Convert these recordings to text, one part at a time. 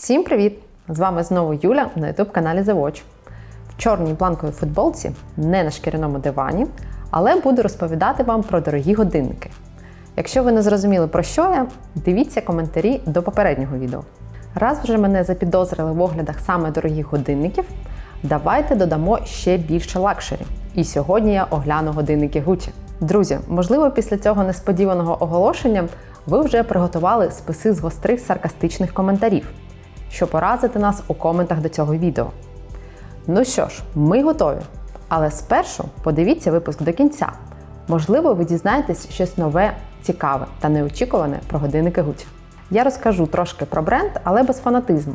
Всім привіт! З вами знову Юля на youtube каналі The Watch. В чорній бланковій футболці, не на шкіряному дивані, але буду розповідати вам про дорогі годинники. Якщо ви не зрозуміли про що я, дивіться коментарі до попереднього відео. Раз вже мене запідозрили в оглядах саме дорогих годинників, давайте додамо ще більше лакшері. І сьогодні я огляну годинники Gucci. Друзі, можливо, після цього несподіваного оголошення ви вже приготували списи з гострих саркастичних коментарів, щоб поразити нас у коментах до цього відео. Ну що ж, ми готові. Але спершу подивіться випуск до кінця. Можливо, ви дізнаєтесь щось нове, цікаве та неочікуване про годинники Gucci. Я розкажу трошки про бренд, але без фанатизму.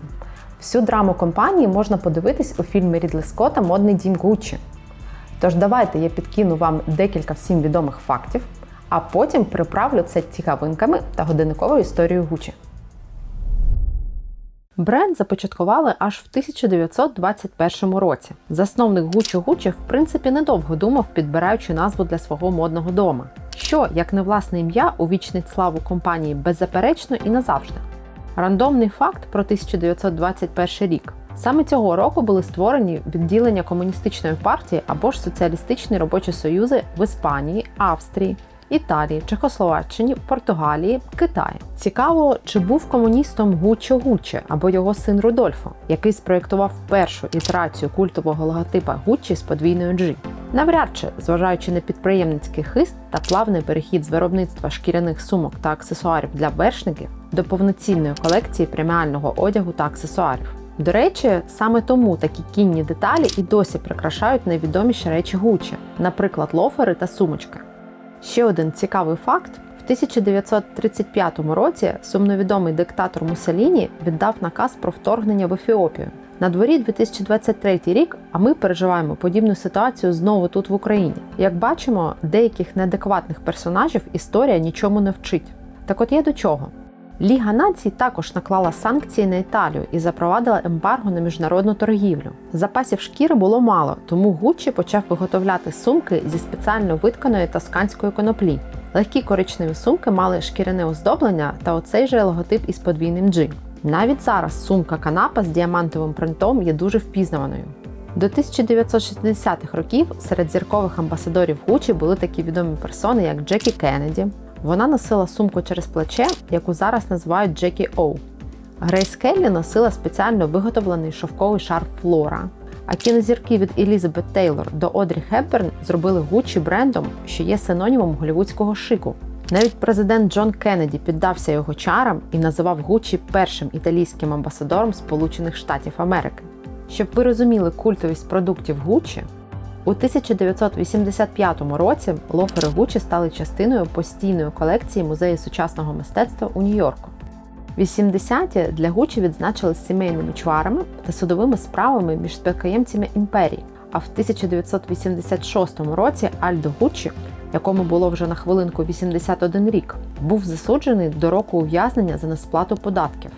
Всю драму компанії можна подивитись у фільмі Рідлі Скотта Модний дім Гуччі. Тож давайте я підкину вам декілька всім відомих фактів, а потім приправлю це цікавинками та годинниковою історією Гуччі. Бренд започаткували аж в 1921 році. Засновник Гуччі Гуччі в принципі недовго думав, підбираючи назву для свого модного дома. Що, як не власне ім'я, увічнить славу компанії беззаперечно і назавжди. Рандомний факт про 1921 рік. Саме цього року були створені відділення комуністичної партії або ж соціалістичні робочі союзи в Іспанії, Австрії, Італії, Чехословаччині, Португалії, Китаї. Цікаво, чи був комуністом Гуччо Гуччі або його син Рудольфо, який спроєктував першу ітерацію культового логотипа Гуччі з подвійною G. Навряд чи, зважаючи на підприємницький хист та плавний перехід з виробництва шкіряних сумок та аксесуарів для вершників до повноцінної колекції преміального одягу та аксесуарів. До речі, саме тому такі кінні деталі і досі прикрашають найвідоміші речі Гуччі, наприклад, лофери та сумочки. Ще один цікавий факт: в 1935 році сумновідомий диктатор Муссоліні віддав наказ про вторгнення в Ефіопію. На дворі 2023 рік, а ми переживаємо подібну ситуацію знову тут в Україні. Як бачимо, деяких неадекватних персонажів історія нічому не вчить. Так от є до чого. Ліга націй також наклала санкції на Італію і запровадила ембарго на міжнародну торгівлю. Запасів шкіри було мало, тому Гуччі почав виготовляти сумки зі спеціально витканої тосканської коноплі. Легкі коричневі сумки мали шкіряне оздоблення та оцей же логотип із подвійним G. Навіть зараз сумка канапа з діамантовим принтом є дуже впізнаваною. До 1960-х років серед зіркових амбасадорів Гуччі були такі відомі персони, як Джекі Кеннеді. Вона носила сумку через плече, яку зараз називають Джекі Оу. Грейс Келлі носила спеціально виготовлений шовковий шарф Флора. А кінозірки від Елізабет Тейлор до Одрі Хепберн зробили Гуччі брендом, що є синонімом голівудського шику. Навіть президент Джон Кеннеді піддався його чарам і називав Гуччі першим італійським амбасадором Сполучених Штатів Америки. Щоб ви розуміли культовість продуктів Гуччі, у 1985 році лофери Гуччі стали частиною постійної колекції музею сучасного мистецтва у Нью-Йорку. 80-ті для Гуччі відзначили сімейними чварами та судовими справами між спадкоємцями імперії. А в 1986 році Альдо Гуччі, якому було вже на хвилинку 81 рік, був засуджений до року ув'язнення за несплату податків.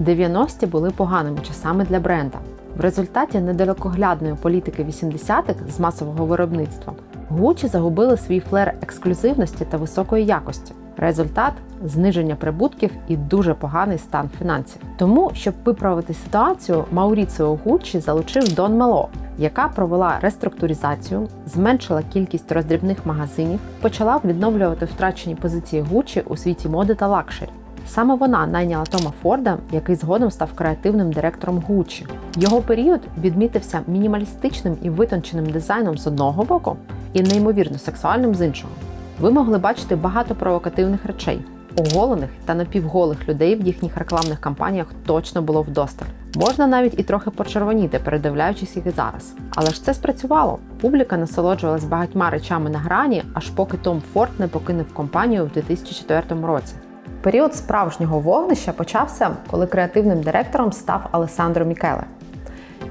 90-ті були поганими часами для бренда. В результаті недалекоглядної політики 80-х з масового виробництва Гуччі загубили свій флер ексклюзивності та високої якості. Результат зниження прибутків і дуже поганий стан фінансів. Тому, щоб виправити ситуацію, Мауріціо Гуччі залучив Дон Мело, яка провела реструктуризацію, зменшила кількість роздрібних магазинів, почала відновлювати втрачені позиції Гуччі у світі моди та лакшері. Саме вона найняла Тома Форда, який згодом став креативним директором Гуччі. Його період відмітився мінімалістичним і витонченим дизайном з одного боку і неймовірно сексуальним з іншого. Ви могли бачити багато провокативних речей. Оголених та напівголих людей в їхніх рекламних кампаніях точно було вдосталь. Можна навіть і трохи почервоніти, передивляючись їх зараз. Але ж це спрацювало. Публіка насолоджувалась багатьма речами на грані, аж поки Том Форд не покинув компанію в 2004 році. Період справжнього вогнища почався, коли креативним директором став Алесандро Мікеле.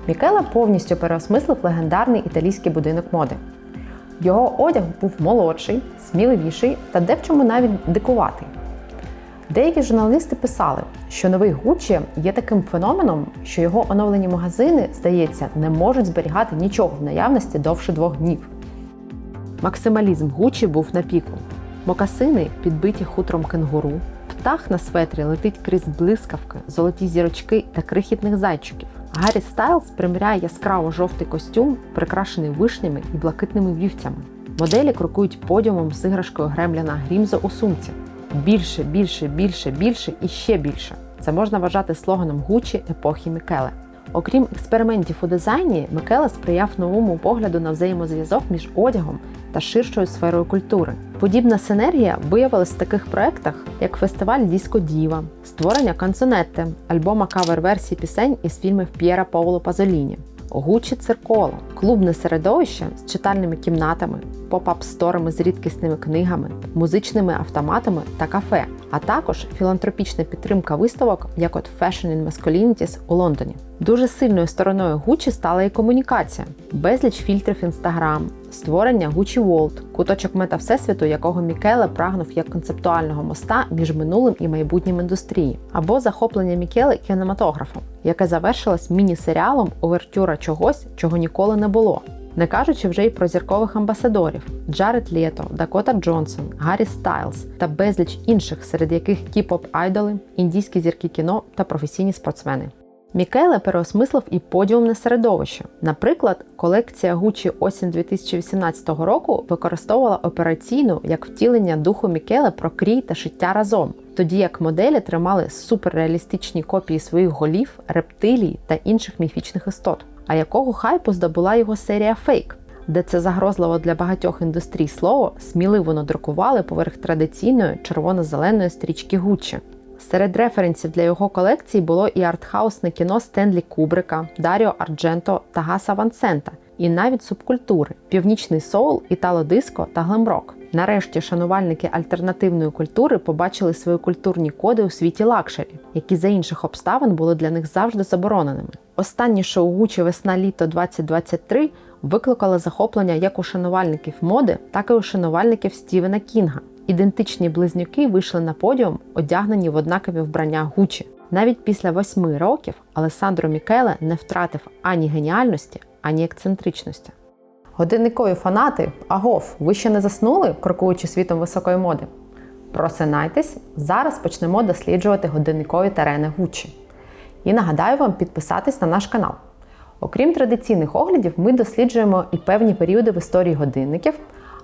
Мікеле повністю переосмислив легендарний італійський будинок моди. Його одяг був молодший, сміливіший та де в чому навіть дикуватий. Деякі журналісти писали, що новий Гуччі є таким феноменом, що його оновлені магазини, здається, не можуть зберігати нічого в наявності довше двох днів. Максималізм Гуччі був на піку. Мокасини, підбиті хутром кенгуру, птах на светрі летить крізь блискавки, золоті зірочки та крихітних зайчиків. Гаррі Стайлз приміряє яскраво жовтий костюм, прикрашений вишнями і блакитними вівцями. Моделі крокують подіумом з іграшкою Гремляна Грімзо у сумці. Більше, більше, більше, більше і ще більше. Це можна вважати слоганом Гучі епохи Мікеле. Окрім експериментів у дизайні, Микела сприяв новому погляду на взаємозв'язок між одягом та ширшою сферою культури. Подібна синергія виявилась в таких проєктах, як фестиваль Діско Діва, створення канцонетте, альбома кавер-версій пісень із фільмів П'єра Пауло Пазоліні, Гуччі Цирколо, клубне середовище з читальними кімнатами, поп-ап-сторами з рідкісними книгами, музичними автоматами та кафе, а також філантропічна підтримка виставок, як от Fashion in Masculinities у Лондоні. Дуже сильною стороною Гуччі стала і комунікація, безліч фільтрів Instagram, створення Gucci World, куточок мета всесвіту, якого Мікеле прагнув як концептуального моста між минулим і майбутнім індустрії, або захоплення Мікеле кінематографом, яке завершилось міні-серіалом овертюра чогось, чого ніколи не було. Не кажучи вже й про зіркових амбасадорів Джаред Лєто, Дакота Джонсон, Гаррі Стайлз та безліч інших, серед яких кіп-оп айдоли, індійські зірки кіно та професійні спортсмени. Мікеле переосмислив і подіумне середовище. Наприклад, колекція Gucci осінь 2018 року використовувала операційну як втілення духу Мікеле про крій та шиття разом, тоді як моделі тримали суперреалістичні копії своїх голів, рептилій та інших міфічних істот. А якого хайпу здобула його серія фейк, де це загрозливо для багатьох індустрій слово сміливо надрукували поверх традиційної червоно-зеленої стрічки Гуччі. Серед референсів для його колекції було і артхаусне кіно Стенлі Кубрика, Даріо Ардженто та Гаса Ван Сента, і навіть субкультури північний соул, італо-диско та глемрок. Нарешті шанувальники альтернативної культури побачили свої культурні коди у світі лакшері, які за інших обставин були для них завжди забороненими. Останнє шоу Гучі весна-літо 2023 викликало захоплення як у шанувальників моди, так і у шанувальників Стівена Кінга. Ідентичні близнюки вийшли на подіум, одягнені в однакові вбрання Гучі. Навіть після восьми років Алесандро Мікеле не втратив ані геніальності, ані ексцентричності. Годинникові фанати, агов, ви ще не заснули, крокуючи світом високої моди? Просинайтесь, зараз почнемо досліджувати годинникові терени Гуччі. І нагадаю вам підписатись на наш канал. Окрім традиційних оглядів, ми досліджуємо і певні періоди в історії годинників,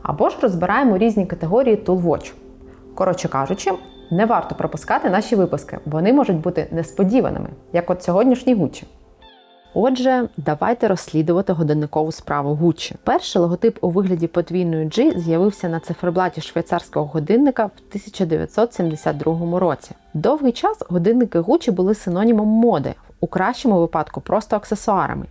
або ж розбираємо різні категорії Tool Watch. Коротше кажучи, не варто пропускати наші випуски, вони можуть бути несподіваними, як от сьогоднішній Гуччі. Отже, давайте розслідувати годинникову справу Гуччі. Перший логотип у вигляді подвійної G з'явився на циферблаті швейцарського годинника в 1972 році. Довгий час годинники Гуччі були синонімом моди, у кращому випадку просто аксесуарами,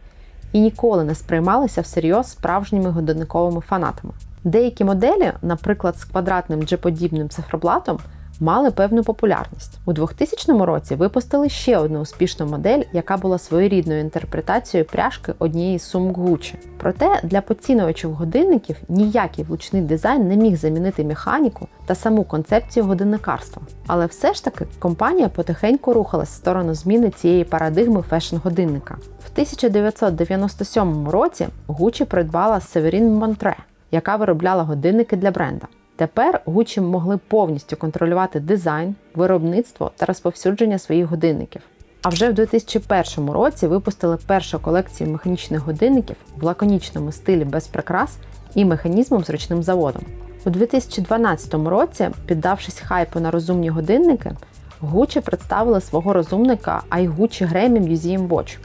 і ніколи не сприймалися всерйоз справжніми годинниковими фанатами. Деякі моделі, наприклад, з квадратним G-подібним циферблатом, мали певну популярність. У 2000 році випустили ще одну успішну модель, яка була своєрідною інтерпретацією пряжки однієї з сумок Gucci. Проте для поцінювачів годинників ніякий влучний дизайн не міг замінити механіку та саму концепцію годинникарства. Але все ж таки компанія потихеньку рухалась в сторону зміни цієї парадигми фешн-годинника. В 1997 році Gucci придбала Severin Montre, яка виробляла годинники для бренда. Тепер Gucci могли повністю контролювати дизайн, виробництво та розповсюдження своїх годинників. А вже в 2001 році випустили першу колекцію механічних годинників в лаконічному стилі без прикрас і механізмом з ручним заводом. У 2012 році, піддавшись хайпу на розумні годинники, Gucci представили свого розумника iGucci Grammy Museum Watch.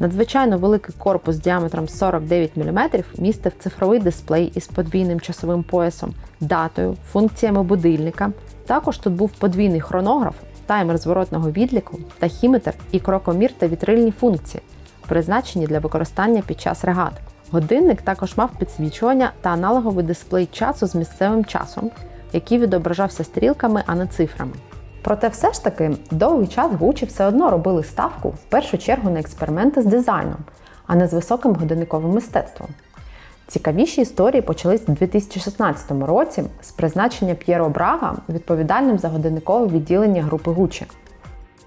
Надзвичайно великий корпус діаметром 49 мм містив цифровий дисплей із подвійним часовим поясом, датою, функціями будильника. Також тут був подвійний хронограф, таймер зворотного відліку, тахіметр і крокомір та вітрильні функції, призначені для використання під час регат. Годинник також мав підсвічування та аналоговий дисплей часу з місцевим часом, який відображався стрілками, а не цифрами. Проте все ж таки довгий час Gucci все одно робили ставку в першу чергу на експерименти з дизайном, а не з високим годинниковим мистецтвом. Цікавіші історії почались у 2016 році з призначення П'єро Брага відповідальним за годинникове відділення групи Gucci.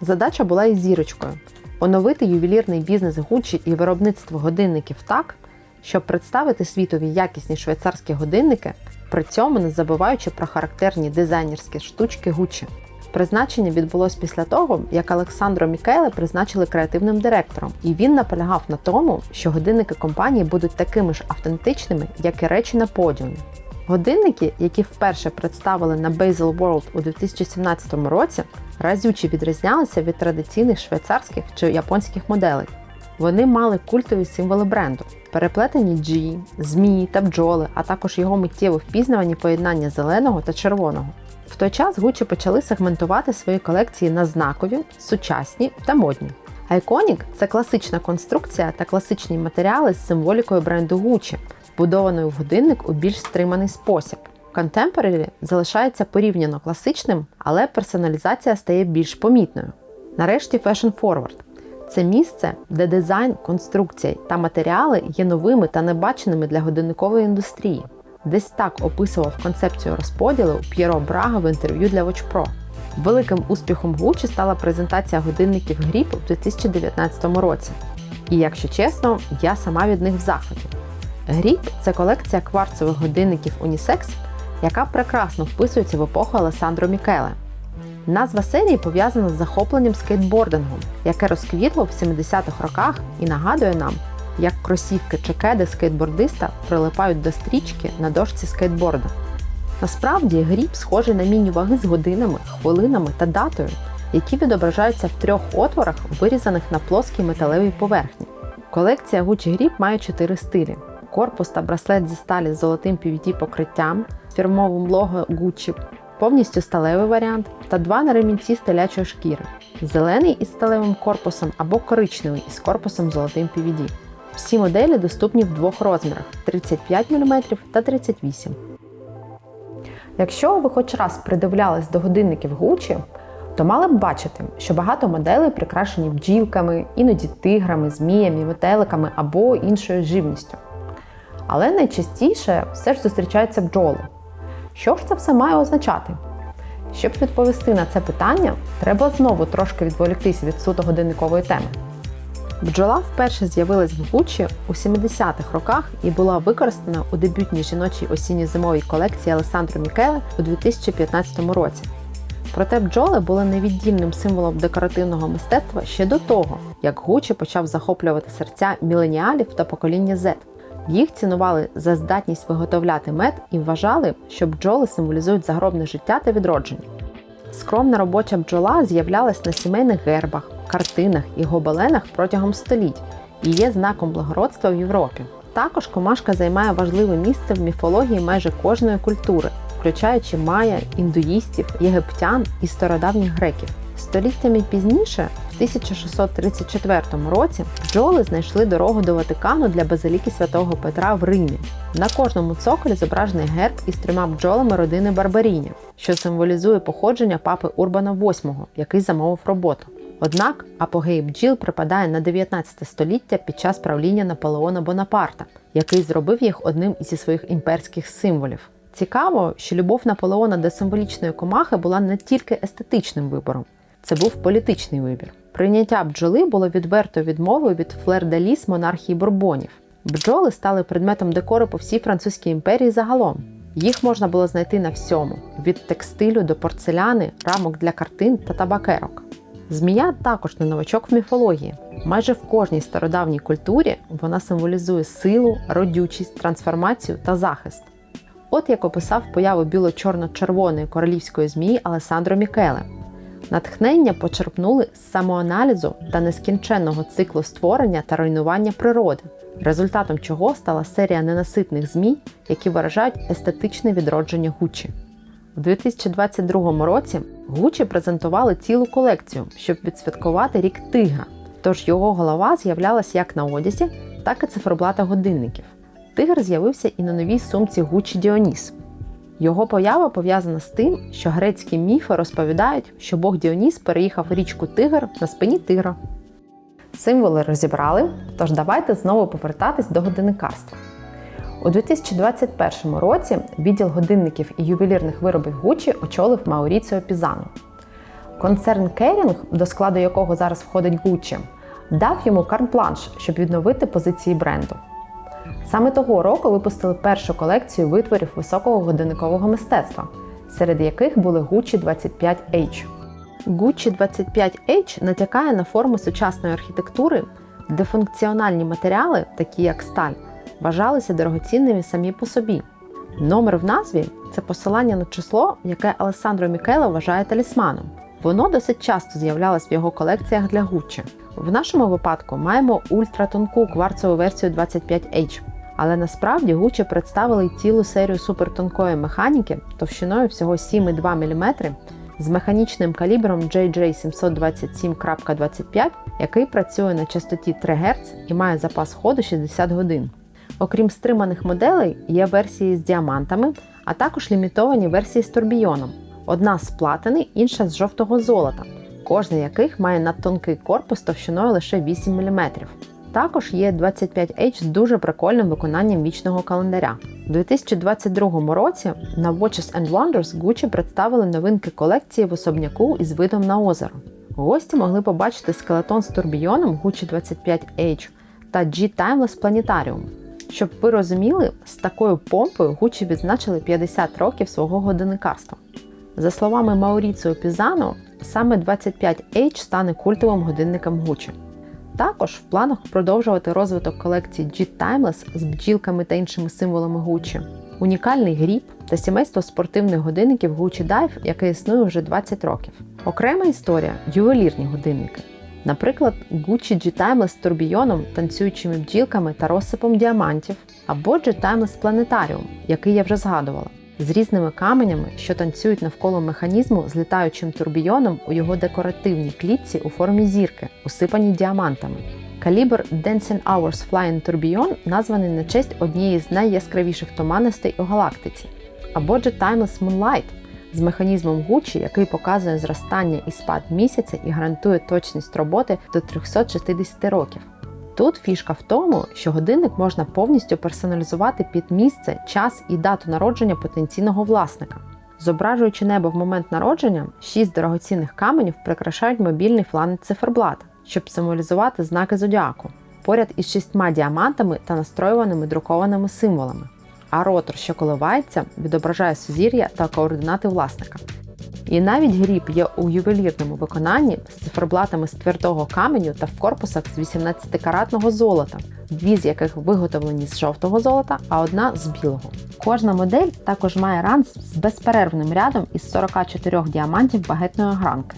Задача була із зірочкою оновити ювелірний бізнес Gucci і виробництво годинників так, щоб представити світові якісні швейцарські годинники, при цьому не забуваючи про характерні дизайнерські штучки Gucci. Призначення відбулось після того, як Олександро Мікеле призначили креативним директором, і він наполягав на тому, що годинники компанії будуть такими ж автентичними, як і речі на подіумі. Годинники, які вперше представили на Basil World у 2017 році, разюче відрізнялися від традиційних швейцарських чи японських моделей. Вони мали культові символи бренду: переплетені G, змії та бджоли, а також його миттєво впізнавані поєднання зеленого та червоного. В той час Gucci почали сегментувати свої колекції на знакові, сучасні та модні. Iconic – це класична конструкція та класичні матеріали з символікою бренду Gucci, вбудованою в годинник у більш стриманий спосіб. Contemporary залишається порівняно класичним, але персоналізація стає більш помітною. Нарешті Fashion Forward – це місце, де дизайн, конструкція та матеріали є новими та небаченими для годинникової індустрії. Десь так описував концепцію розподілу П'єро Брага в інтерв'ю для Watch Pro. Великим успіхом Gucci стала презентація годинників Grip у 2019 році. І якщо чесно, я сама від них в захваті. Grip – це колекція кварцевих годинників Unisex, яка прекрасно вписується в епоху Алесандро Мікеле. Назва серії пов'язана з захопленням скейтбордингом, яке розквітло в 70-х роках і нагадує нам, як кросівки чи кеди скейтбордиста прилипають до стрічки на дошці скейтборда. Насправді гріб схожий на міні-ваги з годинами, хвилинами та датою, які відображаються в трьох отворах, вирізаних на плоскій металевій поверхні. Колекція Gucci Grip має чотири стилі: корпус та браслет зі сталі з золотим PVD покриттям, фірмовим лого Gucci, повністю сталевий варіант та два на ремінці з телячої шкіри: зелений із сталевим корпусом або коричневий із корпусом золотим PVD. Всі моделі доступні в двох розмірах 35 мм та 38 Якщо ви хоч раз придивлялись до годинників Gucci, то мали б бачити, що багато моделей прикрашені бджілками, іноді тиграми, зміями, метеликами або іншою живністю. Але найчастіше все ж зустрічаються бджоли. Що ж це все має означати? Щоб відповісти на це питання, треба знову трошки відволіктись від суто годинникової теми. Бджола вперше з'явилась в Гуччі у 70-х роках і була використана у дебютній жіночій осінньо-зимовій колекції Алесандро Мікеле у 2015 році. Проте бджоли були невіддільним символом декоративного мистецтва ще до того, як Гуччі почав захоплювати серця міленіалів та покоління Z. Їх цінували за здатність виготовляти мед і вважали, що бджоли символізують загробне життя та відродження. Скромна робоча бджола з'являлась на сімейних гербах, картинах і гобеленах протягом століть і є знаком благородства в Європі. Також комашка займає важливе місце в міфології майже кожної культури, включаючи майя, індуїстів, єгиптян і стародавніх греків. Століттями пізніше, 1634 році, бджоли знайшли дорогу до Ватикану для базиліки святого Петра в Римі. На кожному цоколі зображений герб із трьома бджолами родини Барбаріні, що символізує походження папи Урбана VIII, який замовив роботу. Однак апогей бджіл припадає на 19 століття під час правління Наполеона Бонапарта, який зробив їх одним із своїх імперських символів. Цікаво, що любов Наполеона до символічної комахи була не тільки естетичним вибором, це був політичний вибір. Прийняття бджоли було відвертою відмовою від флер-де-ліс монархії бурбонів. Бджоли стали предметом декору по всій Французькій імперії загалом. Їх можна було знайти на всьому: від текстилю до порцеляни, рамок для картин та табакерок. Змія також не новачок в міфології. Майже в кожній стародавній культурі вона символізує силу, родючість, трансформацію та захист. От як описав появу біло-чорно-червоної королівської змії Алесандро Мікеле. Натхнення почерпнули з самоаналізу та нескінченного циклу створення та руйнування природи, результатом чого стала серія ненаситних змій, які виражають естетичне відродження Гуччі. У 2022 році Гуччі презентували цілу колекцію, щоб відсвяткувати рік тигра. Тож його голова з'являлася як на одязі, так і циферблата годинників. Тигр з'явився і на новій сумці Гуччі Діоніс. Його поява пов'язана з тим, що грецькі міфи розповідають, що Бог Діоніс переїхав річку Тигр на спині тигра. Символи розібрали, тож давайте знову повертатись до годинникарства. У 2021 році відділ годинників і ювелірних виробів Gucci очолив Мауріціо Пізано. Концерн Керінг, до складу якого зараз входить Gucci, дав йому карт-бланш, щоб відновити позиції бренду. Саме того року випустили першу колекцію витворів високого годинникового мистецтва, серед яких були Gucci 25H. Gucci 25H натякає на форму сучасної архітектури, де функціональні матеріали, такі як сталь, вважалися дорогоцінними самі по собі. Номер в назві це посилання на число, яке Алессандро Мікеле вважає талісманом. Воно досить часто з'являлось в його колекціях для Gucci. В нашому випадку маємо ультратонку кварцеву версію 25H. Але насправді Gucci представили цілу серію супертонкої механіки товщиною всього 7,2 мм з механічним калібром JJ727.25, який працює на частоті 3 Гц і має запас ходу 60 годин. Окрім стриманих моделей, є версії з діамантами, а також лімітовані версії з турбійоном. Одна з платини, інша з жовтого золота, кожна яких має надтонкий корпус товщиною лише 8 мм. Також є 25H з дуже прикольним виконанням вічного календаря. У 2022 році на Watches and Wonders Gucci представили новинки колекції в особняку із видом на озеро. Гості могли побачити скелетон з турбійоном Gucci 25H та G-Timeless Planetarium. Щоб ви розуміли, з такою помпою Gucci відзначили 50 років свого годинникарства. За словами Мауріціо Пізано, саме 25H стане культовим годинником Gucci. Також в планах продовжувати розвиток колекції G-Timeless з бджілками та іншими символами Gucci, унікальний гріб та сімейство спортивних годинників Gucci Dive, яке існує вже 20 років. Окрема історія ювелірні годинники. Наприклад, Gucci G-Timeless з турбійоном, танцюючими бджілками та розсипом діамантів, або G-Timeless Planetarium, який я вже згадувала, з різними каменями, що танцюють навколо механізму з літаючим турбійоном у його декоративній клітці у формі зірки, усипаній діамантами. Калібр Dancing Hours Flying Tourbillon названий на честь однієї з найяскравіших туманностей у галактиці, або G-Timeless Moonlight з механізмом Gucci, який показує зростання і спад місяця і гарантує точність роботи до 360 років. Тут фішка в тому, що годинник можна повністю персоналізувати під місце, час і дату народження потенційного власника. Зображуючи небо в момент народження, шість дорогоцінних каменів прикрашають мобільний фланець циферблата, щоб символізувати знаки зодіаку, поряд із шістьма діамантами та настроюваними друкованими символами. А ротор, що коливається, відображає сузір'я та координати власника. І навіть гріб є у ювелірному виконанні з циферблатами з твердого каменю та в корпусах з 18-каратного золота, дві з яких виготовлені з жовтого золота, а одна з білого. Кожна модель також має ранц з безперервним рядом із 44 діамантів багетної гранки.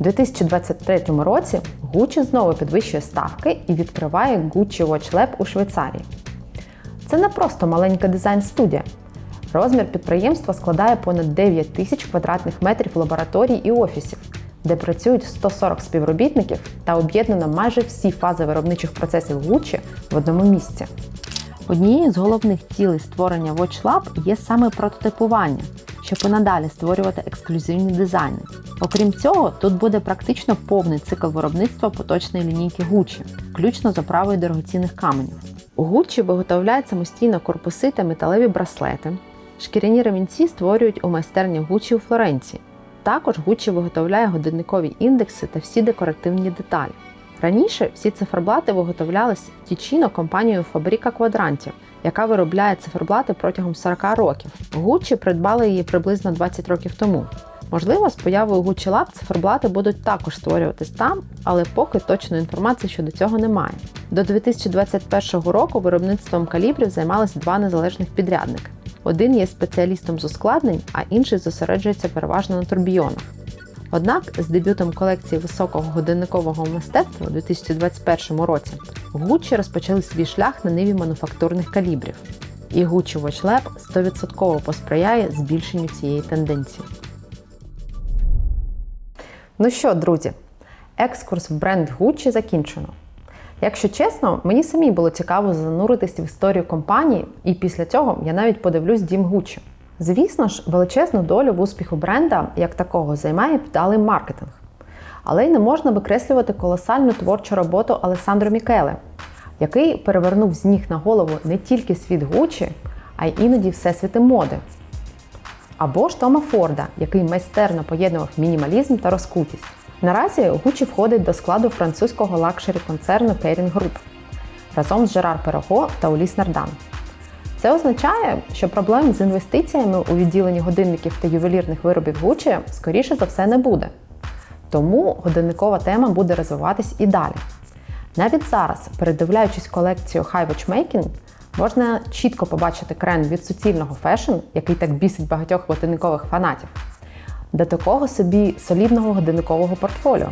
У 2023 році Gucci знову підвищує ставки і відкриває Gucci Watch Lab у Швейцарії. Це не просто маленька дизайн-студія. Розмір підприємства складає понад 9 тисяч квадратних метрів лабораторій і офісів, де працюють 140 співробітників та об'єднано майже всі фази виробничих процесів Gucci в одному місці. Однією з головних цілей створення Watch Lab є саме прототипування, щоб і надалі створювати ексклюзивні дизайни. Окрім цього, тут буде практично повний цикл виробництва поточної лінійки Gucci, включно з оправою дорогоцінних каменів. У Gucci виготовляють самостійно корпуси та металеві браслети. Шкіряні ремінці створюють у майстерні Gucci у Флоренції. Також Gucci виготовляє годинникові індекси та всі декоративні деталі. Раніше всі циферблати виготовлялись в Тічіно компанією Фабріка Квадрантів, яка виробляє циферблати протягом 40 років. Gucci придбали її приблизно 20 років тому. Можливо, з появою Gucci Lab циферблати будуть також створюватись там, але поки точної інформації щодо цього немає. До 2021 року виробництвом калібрів займалися два незалежних підрядники. Один є спеціалістом з ускладнень, а інший зосереджується переважно на турбійонах. Однак з дебютом колекції високого годинникового мистецтва у 2021 році Gucci розпочали свій шлях на ниві мануфактурних калібрів. І Gucci Watch Lab 100% посприяє збільшенню цієї тенденції. Ну що, друзі, екскурс в бренд Gucci закінчено. Якщо чесно, мені самі було цікаво зануритися в історію компанії, і після цього я навіть подивлюсь дім Gucci. Звісно ж, величезну долю в успіху бренда як такого займає вдалий маркетинг. Але й не можна викреслювати колосальну творчу роботу Алесандро Мікеле, який перевернув з ніг на голову не тільки світ Гуччі, а й іноді всесвіти моди. Або ж Тома Форда, який майстерно поєднував мінімалізм та розкутість. Наразі Гуччі входить до складу французького лакшері концерну Kering Group разом з Жерар Перого та Уліс Нардан. Це означає, що проблем з інвестиціями у відділенні годинників та ювелірних виробів Gucci скоріше за все не буде. Тому годинникова тема буде розвиватись і далі. Навіть зараз, передивляючись колекцію High Watchmaking, можна чітко побачити крен від суцільного фешн, який так бісить багатьох годинникових фанатів, до такого собі солідного годинникового портфоліо.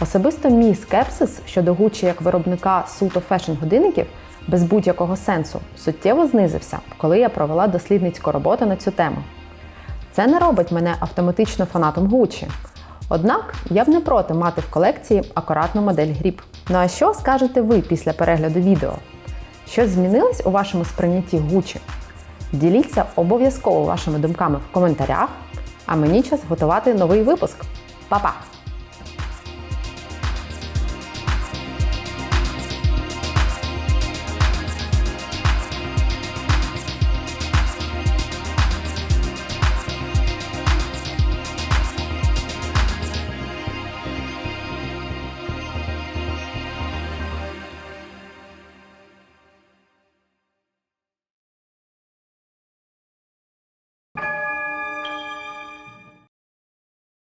Особисто мій скепсис щодо Gucci як виробника суто фешн годинників без будь-якого сенсу суттєво знизився, коли я провела дослідницьку роботу на цю тему. Це не робить мене автоматично фанатом Gucci. Однак я б не проти мати в колекції акуратну модель гріб. Ну а що скажете ви після перегляду відео? Щось змінилось у вашому сприйнятті Gucci? Діліться обов'язково вашими думками в коментарях, а мені час готувати новий випуск. Па-па!